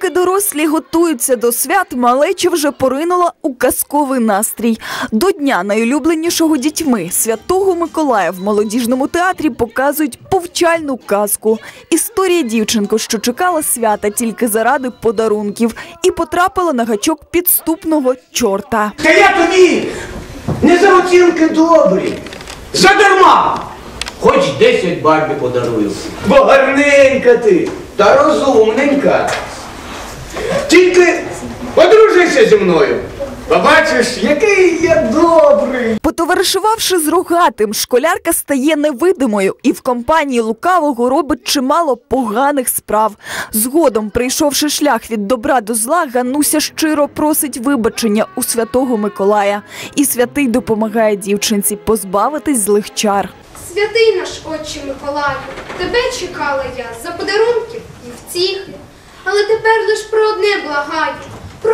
Поки дорослі готуються до свят, малеча вже поринула у казковий настрій. До дня найулюбленішого дітьми святого Миколая в молодіжному театрі показують повчальну казку. Історія дівчинки, що чекала свята тільки заради подарунків, і потрапила на гачок підступного чорта. Та я тобі не за оцінки добрі. Задарма! Хоч 10 барбі подарую. Бо гарненька ти та розумненька. Тільки одружися зі мною. Побачиш, який я добрий. Потоваришувавши з рогатим, школярка стає невидимою і в компанії лукавого робить чимало поганих справ. Згодом, прийшовши шлях від добра до зла, Гануся щиро просить вибачення у святого Миколая. І святий допомагає дівчинці позбавитись злих чар. Святий наш Отче Миколаю, тебе чекала я за подарунків і втіхи. Але тепер лиш про była hajka.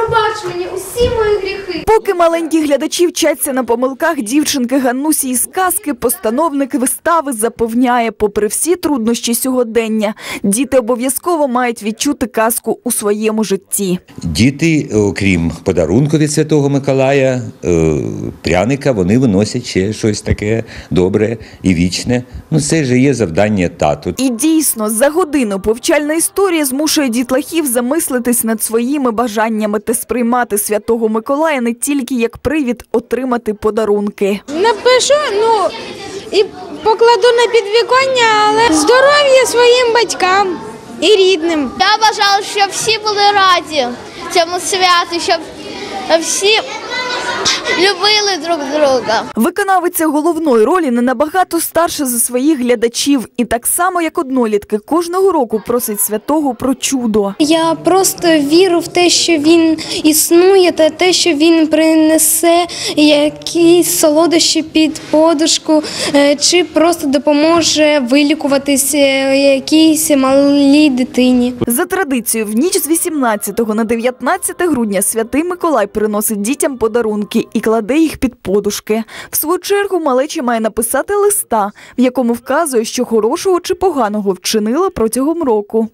Пробач мені усі мої гріхи. Поки маленькі глядачі вчаться на помилках дівчинки Ганнусі із казки, постановник вистави запевняє, попри всі труднощі сьогодення, діти обов'язково мають відчути казку у своєму житті. Діти, окрім подарунку від Святого Миколая, е, пряника, вони виносять ще щось таке добре і вічне. Ну, це ж є завдання тату. І дійсно, за годину повчальна історія змушує дітлахів замислитись над своїми бажаннями та сприймати святого Миколая не тільки як привід отримати подарунки. Напишу, ну і покладу на підвіконня, але здоров'я своїм батькам і рідним. Я бажала, щоб всі були раді цьому святу, щоб всі любили друг друга. Виконавиця головної ролі не набагато старша за своїх глядачів, і так само як однолітки кожного року просить святого про чудо. Я просто вірю в те, що він існує, та те, що він принесе якісь солодощі під подушку, е, чи просто допоможе вилікуватись е, якійсь малій дитині. За традицією, в ніч з 18 на 19 грудня святий Миколай приносить дітям подарунки і кладе їх під подушки. В свою чергу малечі має написати листа, в якому вказує, що хорошого чи поганого вчинила протягом року.